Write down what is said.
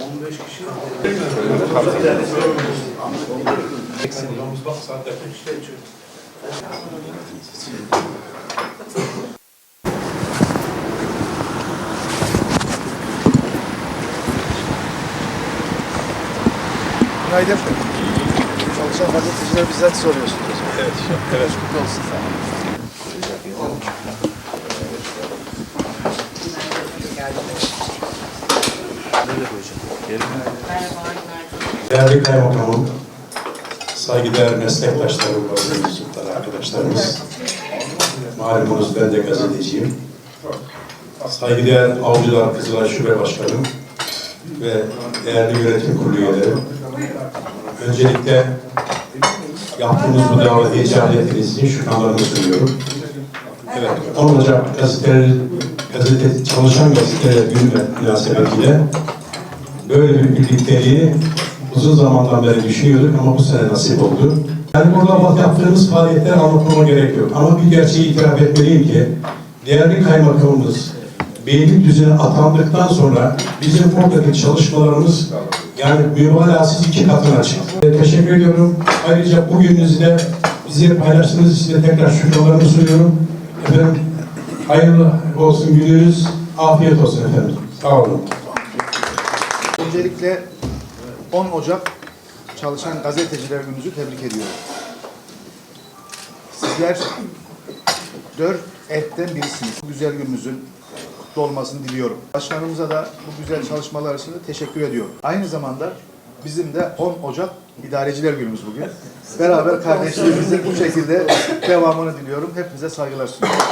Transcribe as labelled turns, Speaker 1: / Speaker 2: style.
Speaker 1: 15 kişi.
Speaker 2: Günaydın. Çalışan gazeteciler bizzat soruyorsunuz.
Speaker 1: Evet. Evet.
Speaker 2: Kutlu olsun.
Speaker 3: Değerli kaymakamım, saygıdeğer meslektaşlarım, bazı arkadaşlarımız, malumunuz ben de gazeteciyim. Saygıdeğer Avcılar Kızılay Şube Başkanım ve değerli yönetim kurulu üyeleri. Öncelikle yaptığımız bu davete icabetiniz için şükranlarımı sunuyorum. Evet, 10 Ocak gazeteleri, gazete, çalışan gazeteler günü münasebetiyle böyle bir birlikteliği uzun zamandan beri düşünüyorduk ama bu sene nasip oldu. Yani burada yaptığımız faaliyetler anlatmama gerek yok. Ama bir gerçeği itiraf etmeliyim ki değerli kaymakamımız Beylikdüzü'ne atandıktan sonra bizim oradaki çalışmalarımız yani mübalağasız iki katına çıktı. Teşekkür ediyorum. Ayrıca bugününüzde bizi paylaştığınız için de tekrar şükranlarımı sunuyorum. Efendim hayırlı olsun gününüz. Afiyet olsun efendim. Sağ olun.
Speaker 2: Öncelikle 10 Ocak Çalışan Gazeteciler Gününüzü tebrik ediyorum. Sizler dört etten birisiniz. Bu güzel gününüzün kutlu olmasını diliyorum. Başkanımıza da bu güzel çalışmalar için de teşekkür ediyorum. Aynı zamanda bizim de 10 Ocak İdareciler Günümüz bugün. Beraber kardeşliğimizin bu şekilde devamını diliyorum. Hepinize saygılar sunuyorum.